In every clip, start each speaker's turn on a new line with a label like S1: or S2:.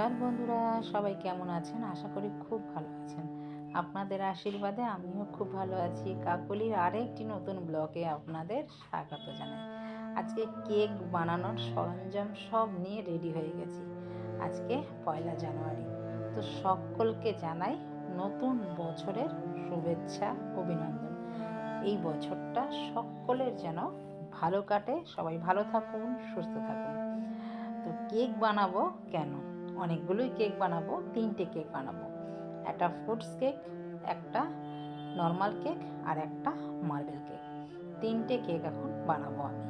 S1: নমস্কার বন্ধুরা, সবাই কেমন আছেন? আশা করি খুব ভালো আছেন। আপনাদের আশীর্বাদে আমিও খুব ভালো আছি। কাকলির আরেকটি নতুন ব্লগে আপনাদের স্বাগত জানাই। আজকে কেক বানানোর সরঞ্জাম সব নিয়ে রেডি হয়ে গেছি। আজকে পয়লা জানুয়ারি। তো সকলকে জানাই নতুন বছরের শুভেচ্ছা, অভিনন্দন। এই বছরটা সকলের যেন ভালো কাটে। সবাই ভালো থাকুন, সুস্থ থাকুন। তো কেক বানাবো কেন? অনেকগুলোই কেক বানাবো, তিনটে কেক বানাবো। একটা ফ্রুটস কেক, একটা নর্মাল কেক আর একটা মার্বেল কেক। তিনটে কেক এখন বানাবো আমি।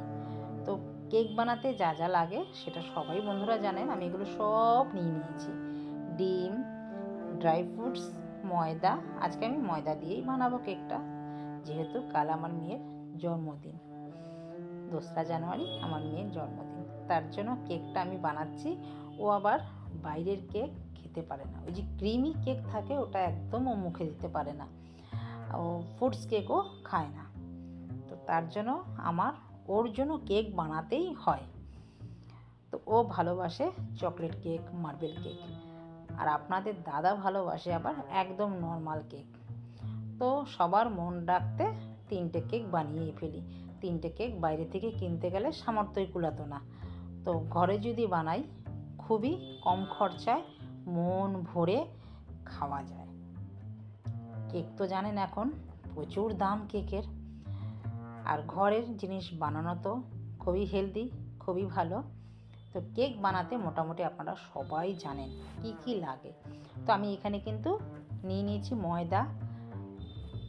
S1: তো কেক বানাতে যা যা লাগে সেটা সবাই বন্ধুরা জানেন, আমি এগুলো সব নিয়ে নিয়েছি। ডিম, ড্রাই ফ্রুটস, ময়দা, আজকে আমি ময়দা দিয়েই বানাবো কেকটা, যেহেতু কাল আমার মেয়ের জন্মদিন। দোসরা জানুয়ারি আমার মেয়ের জন্মদিন। তার জন্য কেকটা আমি বানাচ্ছি। ও আবার বাইরের কেক খেতে পারে না। ওই যে ক্রিমি কেক থাকে, ওটা একদম ও মুখে দিতে পারে না। ও ফ্রুটস কেকও খায় না। তো তার জন্য আমার, ওর জন্য কেক বানাতেই হয়। তো ও ভালোবাসে চকলেট কেক মার্বেল কেক। আর আপনাদের দাদা ভালোবাসে আবার একদম নর্মাল কেক। তো সবার মন রাখতে তিনটে কেক বানিয়েই ফেলি। তিনটে কেক বাইরে থেকে কিনতে গেলে সামর্থ্যই কুলাতো না। তো ঘরে যদি বানাই খুবই কম খরচায় মন ভরে খাওয়া যায়। কেক তো জানেন এখন প্রচুর দাম কেকের। আর ঘরের জিনিস বানানো তো খুবই হেলদি খুবই ভালো। তো কেক বানাতে মোটামুটি আপনারা সবাই জানেন কি কি লাগে। তো আমি এখানে কিন্তু নিয়ে নিয়েছি ময়দা,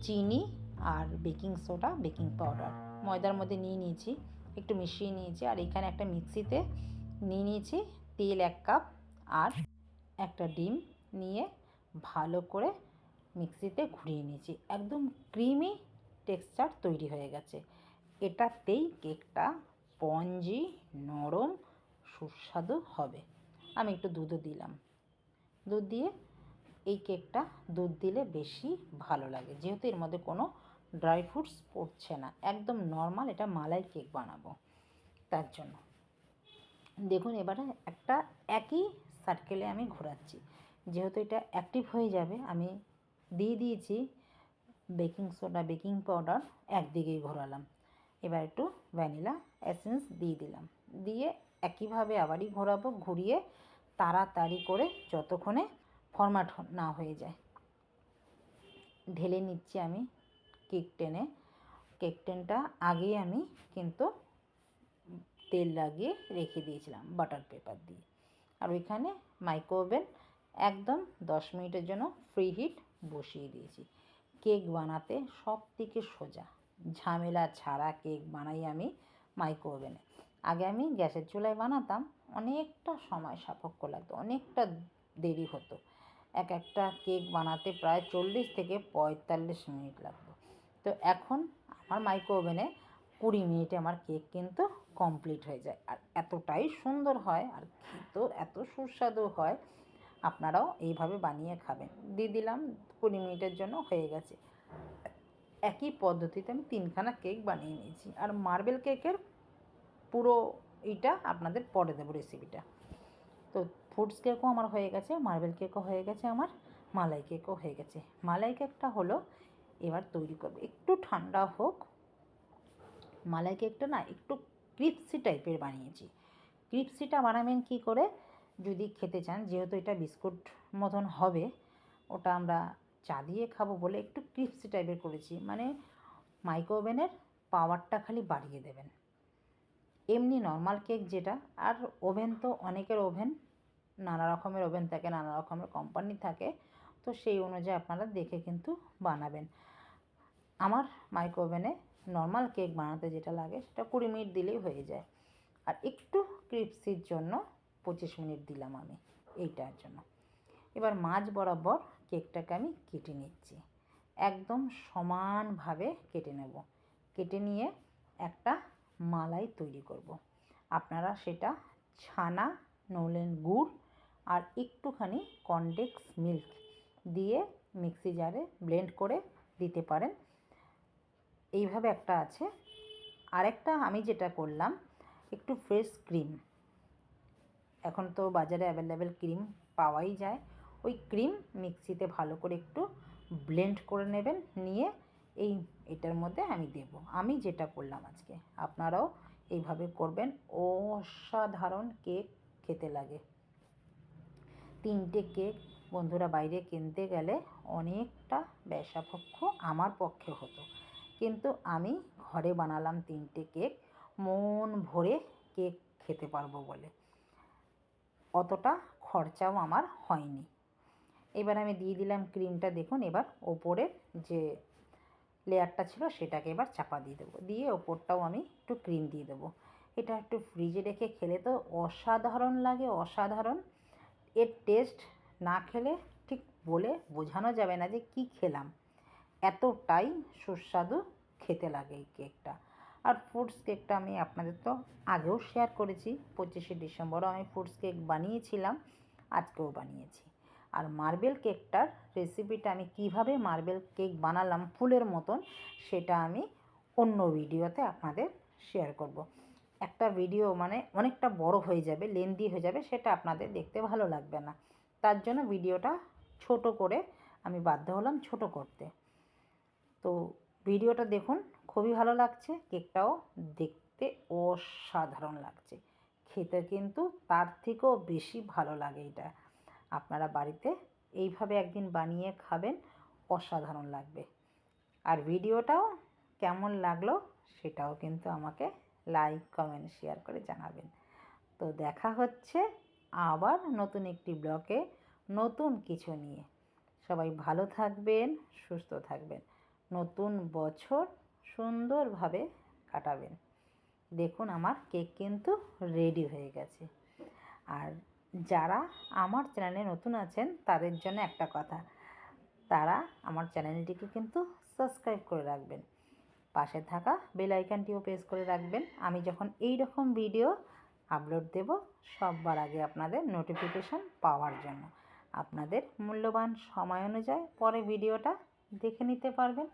S1: চিনি আর বেকিং সোডা, বেকিং পাউডার। ময়দার মধ্যে নিয়ে নিয়েছি, একটু মিশিয়ে নিয়েছি। আর এখানে একটা মিক্সিতে নিয়ে নিয়েছি তেল এক কাপ আর একটা ডিম নিয়ে ভালো করে মিক্সিতে ঘুরিয়ে নিয়েছি। একদম ক্রিমি টেক্সচার তৈরি হয়ে গেছে। এটাতেই কেকটা স্পঞ্জি নরম, সুস্বাদু হবে। আমি একটু দুধও দিলাম। দুধ দিয়ে এই কেকটা দুধ দিলে বেশি ভালো লাগে। যেহেতু এর মধ্যে কোনো ড্রাই ফ্রুটস পড়ছে না। একদম নর্মাল এটা মালাই কেক বানাবো। তার জন্য। দেখুন, এবারে একটা একই সার্কেলে আমি ঘোরাচ্ছি। যেহেতু এটা অ্যাক্টিভ হয়ে যাবে, আমি দিয়ে দিয়েছি বেকিং সোডা বেকিং পাউডার একদিকেই ঘোরালাম। এবার একটু ভ্যানিলা এসেন্স দিয়ে দিলাম। দিয়ে একইভাবে আবারই ঘোরাবো, ঘুরিয়ে তাড়াতাড়ি করে যতক্ষণে ফরম্যাট না হয়ে যায়। ঢেলে নিচ্ছি আমি কেক টেনে। কেক টেনটা আগেই আমি কিন্তু তেল লাগিয়ে রেখে দিয়েছিলাম বাটার পেপার দিয়ে। আর ওইখানে মাইক্রো ওভেন একদম দশ মিনিটের জন্য ফ্রি হিট বসিয়ে দিয়েছি। কেক বানাতে সব থেকে সোজা। ঝামেলা ছাড়া কেক বানাই আমি মাইক্রো ওভেনে আগে আমি গ্যাসের চুলায় বানাতাম, অনেকটা সময় সাপেক্ষ লাগতো, অনেকটা দেরি হতো। এক একটা কেক বানাতে প্রায় চল্লিশ থেকে পঁয়তাল্লিশ মিনিট লাগতো। তো এখন আমার মাইক্রো ওভেনে কুড়ি মিনিটে আমার কেক কিন্তু কমপ্লিট হয়ে যায়। আর এতটাই সুন্দর হয়, আর খেতেও এত সুস্বাদু হয়, আপনারাও এইভাবে বানিয়ে খাবেন। দিয়ে দিলাম কুড়ি মিনিটের জন্য হয়ে গেছে। একই পদ্ধতিতে আমি তিনখানা কেক বানিয়ে নিয়েছি। আর মার্বেল কেকের পুরো এইটা আপনাদের পরে দেবো রেসিপিটা তো ফ্রুটস কেকও আমার হয়ে গেছে, মার্বেল কেকও হয়ে গেছে আমার, মালাই কেকও হয়ে গেছে। মালাই কেকটা হলো এবার তৈরি করবে। একটু ঠান্ডা হোক, মালাই কেকটা না একটু ক্রিপসি টাইপের বানিয়েছি। ক্রিপসিটা বানাবেন কি করে? যদি খেতে চান, যেহেতু এটা বিস্কুট মতন হবে, ওটা আমরা চা দিয়ে খাব বলে একটু ক্রিপসি টাইপের করেছি। মানে মাইক্রো ওভেনের পাওয়ারটা খালি বাড়িয়ে দেবেন। এমনি নর্মাল কেক যেটা, আর ওভেন তো অনেকের ওভেন, নানা রকমের ওভেন থাকে, নানা রকমের কোম্পানি থাকে, তো সেই অনুযায়ী আপনারা দেখে কিন্তু বানাবেন। আমার মাইক্রো ওভেনে নর্মাল কেক বানাতে যেটা লাগে সেটা কুড়ি মিনিট দিলেই হয়ে যায়। আর একটু ক্রিপসির জন্য পঁচিশ মিনিট দিলাম আমি এইটার জন্য। এবার মাঝ বরাবর কেকটাকে আমি কেটে নিচ্ছি। একদম সমানভাবে কেটে নেব। কেটে নিয়ে একটা মালাই তৈরি করব। আপনারা সেটা ছানা, নলেন গুড় আর একটুখানি কনডেক্স মিল্ক দিয়ে মিক্সি জারে ব্লেন্ড করে দিতে পারেন। এইভাবে একটা আছে। আরেকটা আমি যেটা করলাম, একটু ফ্রেশ ক্রিম এখন তো বাজারে অ্যাভেলেবেল ক্রিম পাওয়াই যায়। ওই ক্রিম মিক্সিতে ভালো করে একটু ব্লেন্ড করে নেবেন, নিয়ে এই এটার মধ্যে আমি দেব। আমি যেটা করলাম আজকে, আপনারাও এইভাবে করবেন। অসাধারণ কেক খেতে লাগে। তিনটে কেক বন্ধুরা বাইরে কিনতে গেলে অনেকটা ব্যয়সাপেক্ষ আমার পক্ষে হতো। কিন্তু আমি ঘরে বানালাম তিনটে কেক, মন ভরে কেক খেতে পারব বলে। অতটা খরচাও আমার হয়নি। এবার আমি দিয়ে দিলাম ক্রিমটা, দেখুন এবার ওপরের যে লেয়ারটা ছিল সেটাকে এবার চাপা দিয়ে দেবো। দিয়ে ওপরটাও আমি একটু ক্রিম দিয়ে দেবো। এটা একটু ফ্রিজে রেখে খেলে তো অসাধারণ লাগে, অসাধারণ। এর টেস্ট না খেলে ঠিক বলে বোঝানো যাবে না যে কি খেলাম। এতটাই সুস্বাদু খেতে লাগে এই কেকটা। আর ফ্রুটস কেকটা আমি আপনাদের তো আগেও শেয়ার করেছি। পঁচিশে ডিসেম্বরও আমি ফ্রুটস কেক বানিয়েছিলাম, আজকেও বানিয়েছি। আর মার্বেল কেকটার রেসিপিটা আমি কীভাবে মার্বেল কেক বানালাম ফুলের মতন, সেটা আমি অন্য ভিডিওতে আপনাদের শেয়ার করব। একটা ভিডিও মানে অনেকটা বড় হয়ে যাবে লেন্দি হয়ে যাবে, সেটা আপনাদের দেখতে ভালো লাগবে না। তার জন্য ভিডিওটা ছোট করে আমি বাধ্য হলাম ছোট করতে। তো ভিডিওটা দেখুন, খুবই ভালো লাগছে, কেকটাও দেখতে অসাধারণ লাগছে। খেতে কিন্তু তার থেকেও বেশি ভালো লাগে এটা। আপনারা বাড়িতে এইভাবে একদিন বানিয়ে খাবেন, অসাধারণ লাগবে। আর ভিডিওটাও কেমন লাগল সেটাও কিন্তু আমাকে লাইক, কমেন্ট, শেয়ার করে জানাবেন। তো দেখা হচ্ছে আবার নতুন একটি ব্লকে নতুন কিছু নিয়ে। সবাই ভালো থাকবেন, সুস্থ থাকবেন। নতুন বছর সুন্দরভাবে কাটাবেন। দেখুন আমার কেক কিন্তু রেডি হয়ে গেছে। আর যারা আমার চ্যানেলে নতুন আছেন, তাদের জন্য একটা কথা, তারা আমার চ্যানেলটিকে কিন্তু সাবস্ক্রাইব করে রাখবেন। পাশে থাকা বেল আইকনটিও প্রেস করে রাখবেন। আমি যখন এই রকম ভিডিও আপলোড দেব, সববার আগে আপনাদের নোটিফিকেশন পাওয়ার জন্য। আপনাদের মূল্যবান সময় অনুযায়ী পরে ভিডিওটা দেখে নিতে পারবেন।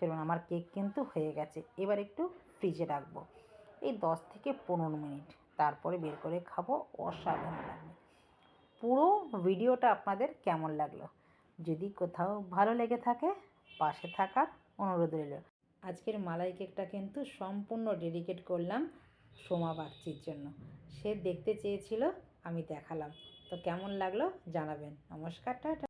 S1: চলুন, আমার কেক কিন্তু হয়ে গেছে। এবার একটু ফ্রিজে রাখব। এই দশ থেকে পনেরো মিনিট। তারপরে বের করে খাব অসাধারণ লাগবে। পুরো ভিডিওটা আপনাদের কেমন লাগল? যদি কোথাও ভালো লেগে থাকে, পাশে থাকার অনুরোধ রইল। আজকের মালাই কেকটা কিন্তু সম্পূর্ণ ডেডিকেট করলাম সোমা বাগচির জন্য। সে দেখতে চেয়েছিল, আমি দেখালাম। তো কেমন লাগল জানাবেন। নমস্কার, টাটা।